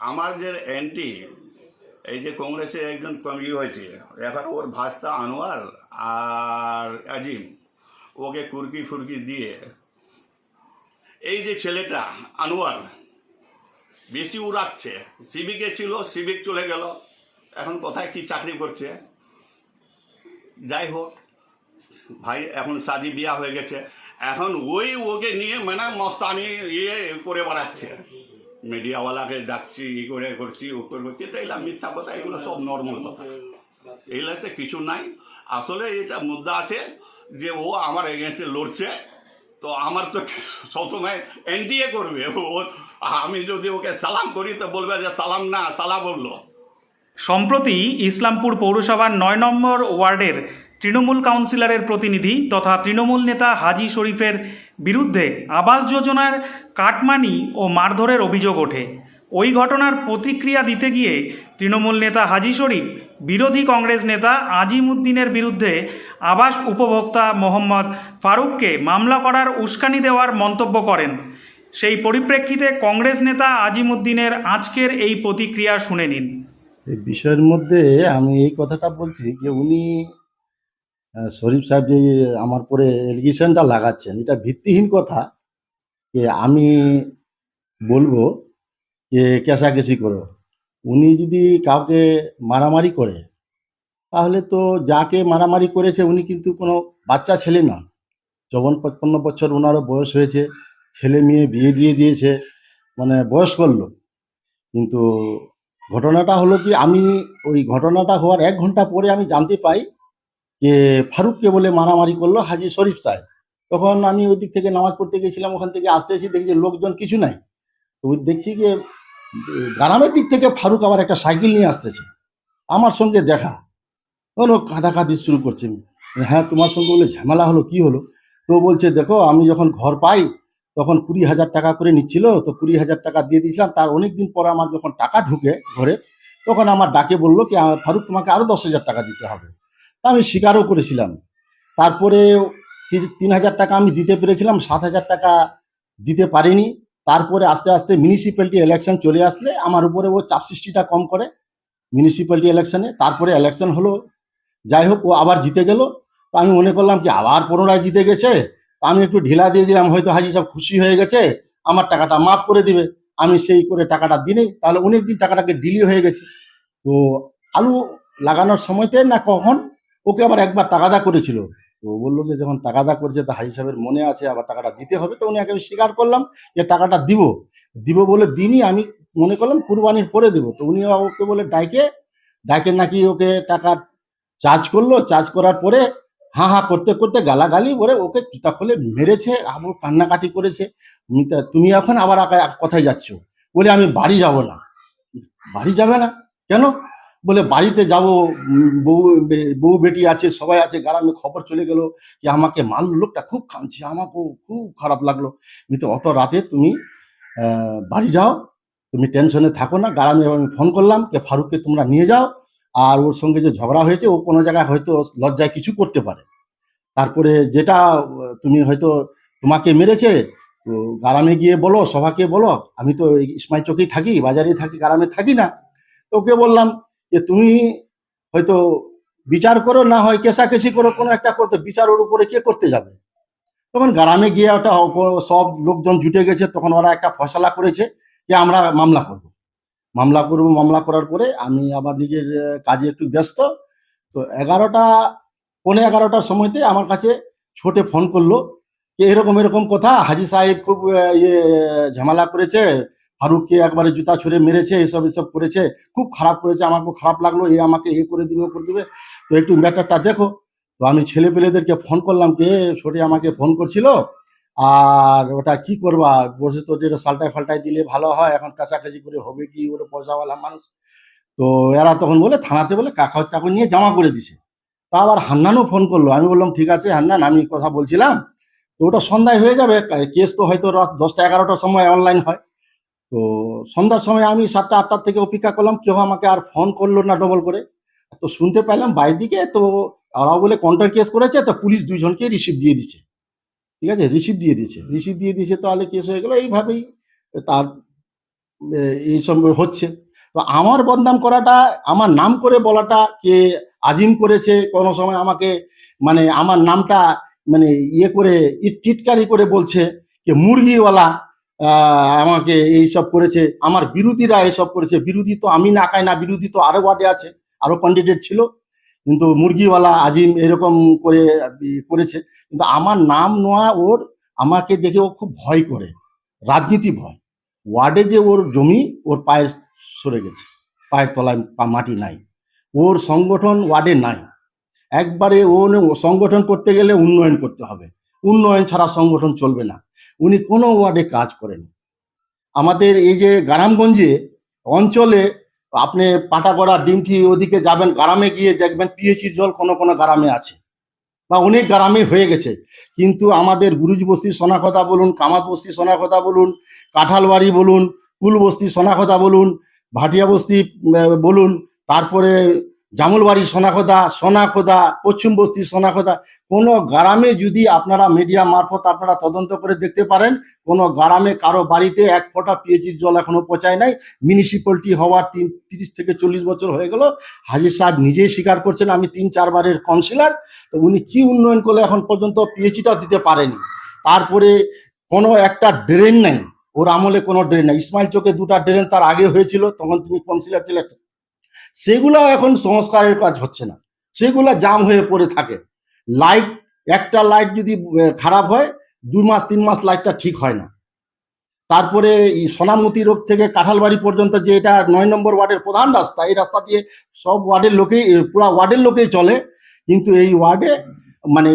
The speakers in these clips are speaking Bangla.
আমার যে অ্যান্টি এই যে কংগ্রেসের একজন কমিটি হয়েছে এখন ওর ভাস্তা আনোয়ার আর আজিম, ওকে কুরকি ফুরকি দিয়ে, এই যে ছেলেটা আনোয়ার, বেশি উড়াচ্ছে, সিভিকে ছিল, সিভিক চলে গেল, এখন কোথায় কি চাকরি করছে? যাই হোক, ভাই, এখন শাদি বিয়া হয়ে গেছে, এখন ওই ওকে নিয়ে মানে মস্তানি ইয়ে করে বেড়াচ্ছে। মিডিয়াওয়ালাকে ডাকছি ই করে করছি ও করে করছি এগুলো মিথ্যা কথা এগুলো সব নর্মাল কথা। এগুলোতে কিছু নাই। আসলে এটা মুদ্রা আছে যে ও আমার এগেনস্টে লড়ছে তো আমার তো সবসময় এনডিএ করবে। ও আমি যদি ওকে সালাম করি তো বলবে যে সালাম না সালা বলল। সম্প্রতি ইসলামপুর পৌরসভার নয় নম্বর ওয়ার্ডের তৃণমূল কাউন্সিলরের প্রতিনিধি তথা তৃণমূল নেতা হাজি শরীফের বিরুদ্ধে আবাস যোজনার কাটমানি ও মারধরের অভিযোগ ওঠে। ওই ঘটনার প্রতিক্রিয়া দিতে গিয়ে তৃণমূল নেতা হাজি শরীফ, বিরোধী কংগ্রেস নেতা আজিম উদ্দিনের বিরুদ্ধে আবাস উপভোক্তা মোহাম্মদ ফারুককে মামলা করার উস্কানি দেওয়ার মন্তব্য করেন। সেই পরিপ্রেক্ষিতে কংগ্রেস নেতা আজিম উদ্দিনের আজকের এই প্রতিক্রিয়া শুনে নিন। এই বিষয়ের মধ্যে আমি এই কথাটা বলছি যে উনি শরীফ সাহেব যে আমার পরে এলিগেশনটা লাগাচ্ছেন, এটা ভিত্তিহীন কথা যে আমি বলব যে কেসাকেসি করো। উনি যদি কাউকে মারামারি করে, তাহলে তো যাকে মারামারি করেছে উনি কিন্তু কোনো বাচ্চা ছেলে না চৌবন পঁচপন্ন বছর ওনারও বয়স হয়েছে, ছেলে মেয়ে বিয়ে দিয়ে দিয়েছে মানে বয়স করল কিন্তু ঘটনাটা হলো কি, আমি ওই ঘটনাটা হওয়ার এক ঘণ্টা পরে আমি জানতে পাই যে ফারুককে বলে মারামারি করল হাজি শরীফ সাহেব। তখন আমি ওই দিক থেকে নামাজ পড়তে গেছিলাম, ওখান থেকে আসতে এসে দেখি যে লোকজন কিছু নাই। তো দেখছি যে গ্রামের দিক থেকে ফারুক আবার একটা সাইকেল নিয়ে আসতেছে। আমার সঙ্গে দেখা। ও কাঁদাকাঁদি শুরু করছে। হ্যাঁ তোমার সঙ্গে বলে ঝামেলা হলো, কি হলো? তো বলছে, দেখো, আমি যখন ঘর পাই, তখন কুড়ি হাজার টাকা করে নিচ্ছিল। তো কুড়ি হাজার টাকা দিয়ে দিয়েছিলাম। তার অনেক দিন পরে আমার যখন টাকা ঢুকে ঘরে, তখন আমার ডাকে বলল কি ফারুক, তোমাকে আরও দশ হাজার টাকা দিতে হবে। তা আমি স্বীকারও করেছিলাম। তারপরে তিন- হাজার টাকা আমি দিতে পেরেছিলাম, সাত হাজার টাকা দিতে পারিনি। তারপরে আস্তে আস্তে মিউনিসিপ্যালিটি ইলেকশন চলে আসলে আমার উপরে ও চাপ সৃষ্টিটা কম করে মিউনিসিপ্যালিটি ইলেকশনে তারপরে ইলেকশন হলো, যাই হোক, ও আবার জিতে গেল। তো আমি মনে করলাম কি, আবার পুনরায় জিতে গেছে? আমি একটু ঢিলা দিয়ে দিলাম, হয়তো হাজি সাহেব খুশি হয়ে গেছে, আমার টাকাটা মাফ করে দিবে। আমি সেই করে টাকাটা দিনেই তাহলে অনেক দিন টাকাটাকে ডিলি হয়ে গেছে। তো আলু লাগানোর সময়তে না কখন ওকে আবার একবার তাগাদা করেছিল। তো বলল যে, যখন তাগাদা করেছে, তা হাজি সাহেবের মনে আছে, আবার টাকাটা দিতে হবে। তো উনি আমি স্বীকার করলাম যে, টাকাটা দিব। দিব বলে দিনই আমি মনে করলাম কুরবানির পরে দেবো। তো উনি ওকে বলে, ডাইকে ডাইকে নাকি ওকে টাকা চার্জ করল। চার্জ করার পরে হা হা করতে করতে গালাগালি বলে ওকে জুতা খুলে মেরেছে, আবার কান্নাকাটি করেছে। তুমি এখন আবার কোথায় যাচ্ছ? বলে, আমি বাড়ি যাব না। বাড়ি যাবে না? কেন? বলে বাড়িতে যাব বউ বউ বেটি আছে, সবাই আছে গ্রামে খবর চলে গেল যে আমাকে মারলো, লোকটা খুব কাঁদছে আমাকেও খুব খারাপ লাগল। কিন্তু অত রাতে তুমি বাড়ি যাও, তুমি টেনশনে থাকো না গ্রামে আমি ফোন করলাম যে ফারুককে তোমরা নিয়ে যাও, আর ওর সঙ্গে যে ঝগড়া হয়েছে, ও কোনো জায়গায় হয়তো লজ্জায় কিছু করতে পারে। তারপরে যেটা, তুমি হয়তো তোমাকে মেরেছে, তো গ্রামে গিয়ে বলো, সভাকে বলো, আমি তো এই ইসমাইল চকেই থাকি বাজারে থাকি গ্রামে থাকি না। ওকে বললাম যে তুমি হয়তো বিচার করো, না হয় কেসাকেসি করো, কোনো একটা করতে বিচার ওর উপরে কে করতে যাবে? তখন গ্রামে গিয়ে ওটা সব লোকজন জুটে গেছে, তখন ওরা একটা ফয়সালা করেছে যে আমরা মামলা করব। মামলা করব, মামলা করার পরে আমি আবার নিজের কাজে একটু ব্যস্ত। তো এগারোটা, পৌনে এগারোটার সময়তে আমার কাছে ছোটে ফোন করল যে, এরকম এরকম কথা। হাজি সাহেব খুব ইয়ে ঝামেলা করেছে। ফারুককে একবারে জুতা ছুঁড়ে মেরেছে, এসব এসব করেছে, খুব খারাপ করেছে আমার খুব খারাপ লাগল, এ আমাকে এ করে দিবে করে দিবে। তো একটু ম্যাটারটা দেখো। তো আমি ছেলে পেলেদেরকে ফোন করলাম, কে ছোটে আমাকে ফোন করছিল? আর ওটা কি করবা? বসে তো যেটা সালটায় ফাল্টায় দিলে ভালো হয়, এখন কাছাকাছি করে হবে কি, ওটা পয়সাওয়ালা মানুষ? তো এরা তখন বলে, থানাতে বলে কাকা টাকা নিয়ে জমা করে দিছে। তা আবার হান্নানও ফোন করল। আমি বললাম, ঠিক আছে হান্নান, আমি কথা বলছিলাম। তো ওটা সন্ধ্যায় হয়ে যাবে কেস তো হয়তো রাত দশটা এগারোটার সময় অনলাইন হয়। তো সন্ধ্যার সময় আমি সাতটা আটটার থেকে অপেক্ষা করলাম কেউ আমাকে আর ফোন করল না ডবল করে। তো শুনতে পাইলাম বাইরের দিকে তো ওরাও বলে কন্ট্রাক্ট কেস করেছে তো পুলিশ দুইজনকে রিসিভ দিয়ে দিচ্ছে ঠিক আছে? রিসিভ দিয়ে দিয়েছে রিসিভ দিয়ে দিয়েছে তাহলে কেস হয়ে গেল। এইভাবেই তার এ, এইসব হচ্ছে। তো আমার বদনাম করাটা আমার নাম করে বলাটা কে আজিম করেছে কোনো সময় আমাকে মানে আমার নামটা মানে ইয়ে করে ইট- টিটকারি করে বলছে যে মুরগিওয়ালা আহ, এই সব করেছে। আমার বিরোধীরা এসব করেছে। বিরোধী তো আমি না খাই না বিরোধী তো আরও ওয়ার্ডে আছে আরও ক্যান্ডিডেট ছিল। কিন্তু মুরগিওয়ালা আজিম এরকম করে করেছে। কিন্তু আমার নাম নেওয়া ওর আমাকে দেখে ও খুব ভয় করে রাজনীতি ভয়। ওয়ার্ডে যে ওর জমি ওর পায়ের সরে গেছে পায়ের তলায় মাটি নাই। ওর সংগঠন ওয়ার্ডে নাই। একবারে ও সংগঠন করতে গেলে উন্নয়ন করতে হবে। উন্নয়ন ছাড়া সংগঠন চলবে না। উনি কোনো ওয়ার্ডে কাজ করেন। আমাদের এই যে গ্রামগঞ্জে অঞ্চলে আপনি পাটাগড়া ডিমঠি ওদিকে যাবেন, গ্রামে গিয়ে দেখবেন পিএইচির জল কোনো কোনো গ্রামে আছে বা অনেক গ্রামে হয়ে গেছে। কিন্তু আমাদের গুরুজ বস্তি সোনাখতা বলুন, কামাত বস্তি সোনাখতা বলুন, কাঁঠালবাড়ি বলুন কুল বস্তি সোনাখতা বলুন, ভাটিয়া বস্তি বলুন, তারপরে জামুলবাড়ি সোনাখদা সোনাখদা, পশ্চিম বস্তি সোনাখদা, কোনো গ্রামে যদি আপনারা মিডিয়া মারফত আপনারা তদন্ত করে দেখতে পারেন, কোনো গ্রামে কারও বাড়িতে এক ফোঁটা পিএইচির জল এখনও পৌঁছায় নাই। মিউনিসিপ্যালিটি হওয়ার তিন, তিরিশ থেকে চল্লিশ বছর হয়ে গেল। হাজির সাহেব নিজেই স্বীকার করছেন, আমি তিন চারবারের কাউন্সিলর তো উনি কি উন্নয়ন করলে এখন পর্যন্ত পিএইচিটাও দিতে পারেনি? তারপরে কোনো একটা ড্রেন নেই, ওর আমলে কোনো ড্রেন নেই। ইসমাইল চোখে দুটা ড্রেন তার আগে হয়েছিল, তখন তুমি কাউন্সিলর ছিলেন সেগুলো এখন সংস্কারের কাজ হচ্ছে না। সেগুলো জাম হয়ে পড়ে থাকে। লাইট, একটা লাইট যদি খারাপ হয়, দু মাস, তিন মাস লাইটটা ঠিক হয় না। তারপরে এই সোনামতি রোড থেকে কাঁঠালবাড়ি পর্যন্ত যে এটা নয় নম্বর ওয়ার্ডের প্রধান রাস্তা, এই রাস্তা দিয়ে সব ওয়ার্ডের লোকেই পুরা ওয়ার্ডের লোকেই চলে। কিন্তু এই ওয়ার্ডে মানে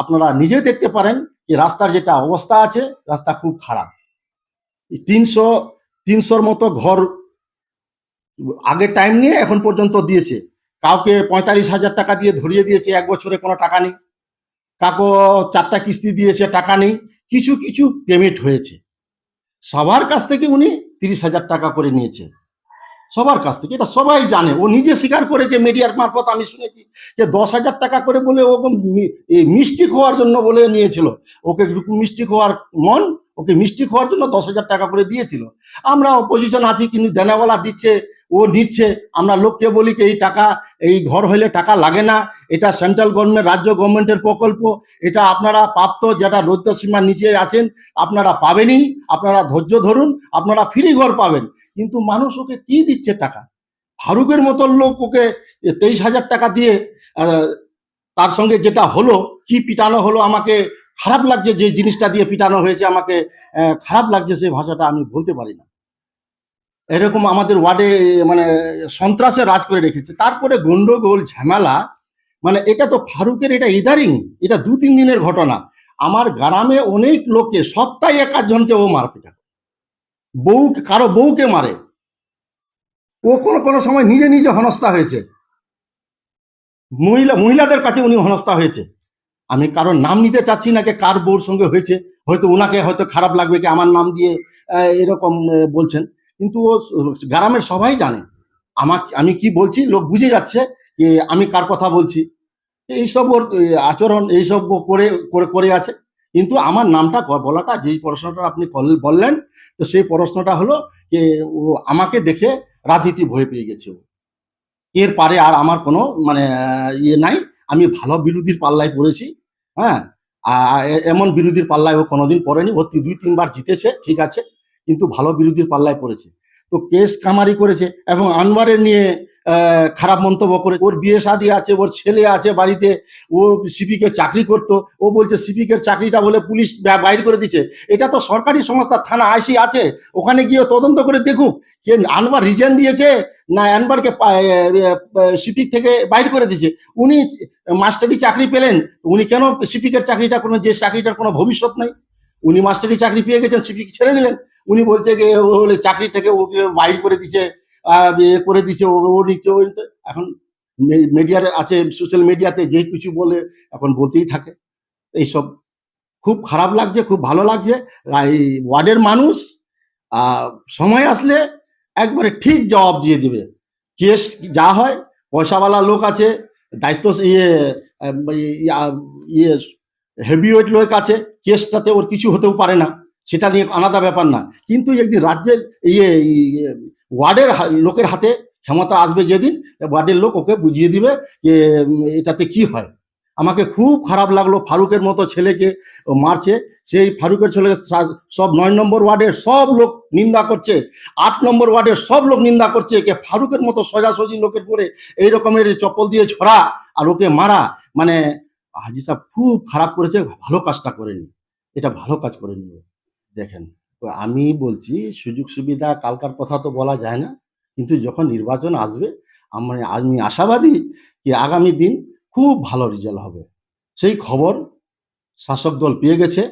আপনারা নিজে দেখতে পারেন যে রাস্তার যেটা অবস্থা আছে, রাস্তা খুব খারাপ। তিনশো, তিনশোর মতো ঘর আগে টাইম নিয়ে এখন পর্যন্ত দিয়েছে। কাউকে পঁয়তাল্লিশ হাজার টাকা দিয়ে ধরিয়ে দিয়েছে, এক বছরে কোনো টাকা নেই। কাকো চারটা কিস্তি দিয়েছে, টাকা নেই। কিছু কিছু পেমেন্ট হয়েছে। সবার কাছ থেকে উনি তিরিশ হাজার টাকা করে নিয়েছে। সবার কাছ থেকে, এটা সবাই জানে। ও নিজে স্বীকার করেছে মিডিয়ার মারফত, আমি শুনেছি যে দশ হাজার টাকা করে বলে ও মি- এই মিষ্টি খাওয়ার জন্য বলে নিয়েছিল। ওকে মিষ্টি খাওয়ার মন ওকে মিষ্টি খাওয়ার জন্য দশ হাজার টাকা করে দিয়েছিল। আমরা অপোজিশন আছি, কিন্তু দেনাওয়ালা দিচ্ছে, ও নিচ্ছে। আমরা লোককে বলি কি, এই টাকা, এই ঘর হলে টাকা লাগে না। এটা সেন্ট্রাল গভর্নমেন্ট রাজ্য গভর্নমেন্টের প্রকল্প। এটা আপনারা প্রাপ্ত যেটা রৌদ্র সীমার নিচে আছেন, আপনারা পাবেনই। আপনারা ধৈর্য ধরুন, আপনারা ফ্রি ঘর পাবেন। কিন্তু মানুষ ওকে কি দিচ্ছে টাকা? ফারুকের মতো লোক ওকে তেইশ হাজার টাকা দিয়ে তার সঙ্গে যেটা হলো, কি পিটানো হলো আমাকে খারাপ লাগছে যে জিনিসটা দিয়ে পিটানো হয়েছে, আমাকে খারাপ লাগছে সেই ভাষাটা আমি বলতে পারি না। এরকম আমাদের ওয়ার্ডে মানে সন্ত্রাসে রাজ করে রেখেছে। তারপরে গন্ডগোল, ঝামেলা মানে এটা তো ফারুকের, এটা ইদারিং, এটা দু তিন দিনের ঘটনা। আমার গ্রামে অনেক লোককে, সপ্তাহে এক আধজনকে ও মারপিটা করে। বউ কারও বউকে মারে। ও কোনো কোনো সময় নিজে নিজে হনস্থা হয়েছে। মহিলা, মহিলাদের কাছে উনি হনস্থা হয়েছে। আমি কারোর নাম নিতে চাচ্ছি না যে কার বউর সঙ্গে হয়েছে, হয়তো ওনাকে হয়তো খারাপ লাগবে কি আমার নাম দিয়ে এরকম বলছেন। কিন্তু ও গ্রামের সবাই জানে। আমাকে, আমি কি বলছি লোক বুঝে যাচ্ছে যে আমি কার কথা বলছি। এইসব ওর আচরণ এইসব করে করে করে আছে। কিন্তু আমার নামটা বলাটা, যেই প্রশ্নটা আপনি বললেন, তো সেই প্রশ্নটা হলো যে ও আমাকে দেখে রাজনীতি ভয় পেয়ে গেছে ও। এর পারে আর আমার কোনো মানে ইয়ে নাই। আমি ভালো বিরোধীর পাল্লায় পড়েছি। হ্যাঁ? এমন বিরোধীর পাল্লায় ও কোনোদিন পড়েনি। ও দুই, তিনবার জিতেছে, ঠিক আছে, কিন্তু ভালো বিরোধীর পাল্লায় পড়েছে। তো কেস কামারি করেছে এবং আনোয়ারের নিয়ে খারাপ মন্তব্য করে, ওর বিয়ে শাদী আছে, ওর ছেলে আছে বাড়িতে, ও সিপিকে চাকরি করতো, ও বলছে সিপিকের চাকরিটা বলে পুলিশ বাইর করে দিচ্ছে। এটা তো সরকারি সংস্থা, থানা আইসি আছে, ওখানে গিয়ে তদন্ত করে দেখুক, কে আনবার রিজেন দিয়েছে, না আনবারকে সিপিক থেকে বাইর করে দিয়েছে। উনি মাস্টারি চাকরি পেলেন, উনি কেন সিপিকের চাকরিটা কোনো যে চাকরিটার কোনো ভবিষ্যৎ নাই? উনি মাস্টারি চাকরি পেয়ে গেছেন, সিপিক ছেড়ে দিলেন। উনি বলছে যে, ও হলে চাকরি থেকে ওকে বাইর করে দিছে করে দিছে ও নিচ্ছে ও এখন মিডিয়ার আছে সোশ্যাল মিডিয়াতে যে কিছু বলে এখন বলতেই থাকে। এইসব খুব খারাপ লাগছে খুব ভালো লাগছে। এই ওয়ার্ডের মানুষ সময় আসলে একবারে ঠিক জবাব দিয়ে দিবে। কেস যা হয় পয়সাওয়ালা লোক আছে দায়িত্ব ইয়ে ইয়ে হেভি ওয়েট লোক আছে কেসটাতে ওর কিছু হতেও পারে না। সেটা নিয়ে আলাদা ব্যাপার না। কিন্তু একদিন রাজ্যের ইয়ে ইয়ে, ওয়ার্ডের লোকের হাতে ক্ষমতা আসবে যেদিন ওয়ার্ডের লোক ওকে বুঝিয়ে দিবে যে এটাতে কি হয়। আমাকে খুব খারাপ লাগল ফারুকের মতো ছেলেকে মারছে। সেই ফারুকের ছেলে সা- সব নয় নম্বর ওয়ার্ডের সব লোক নিন্দা করছে, আট নম্বর ওয়ার্ডের সব লোক নিন্দা করছে। কে ফারুকের মতো সোজাসুজি লোকের পরে এই রকমের চপ্পল দিয়ে ছড়া আর ওকে মারা। মানে হাজি সাহেব খুব খারাপ করেছে, ভালো কাজটা করেনি। এটা ভালো কাজ করেনি। দেখেন। আমি বলছি, সুযোগ সুবিধা কালকার কথা তো বলা যায় না, কিন্তু যখন নির্বাচন আসবে, আমরা, আমি আশাবাদী যে আগামী দিন খুব ভালো রেজাল্ট হবে। সেই খবর শাসক দল পেয়ে গেছে,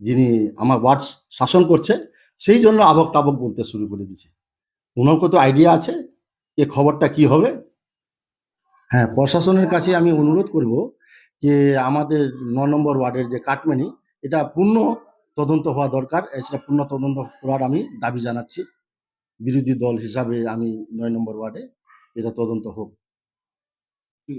যিনি আমার ওয়ার্ড শাসন করছে, সেই জন্য আবক টাবক বলতে শুরু করে দিয়েছে। ওনাকে তো আইডিয়া আছে যে খবরটা কি হবে? হ্যাঁ প্রশাসনের কাছে আমি অনুরোধ করব যে আমাদের ন নম্বর ওয়ার্ডের যে কাটমানি, এটা পূর্ণ তদন্ত হওয়া দরকার সেটা পূর্ণ তদন্ত করার আমি দাবি জানাচ্ছি। বিরোধী দল হিসাবে আমি নয় নম্বর ওয়ার্ডে এটা তদন্ত হোক।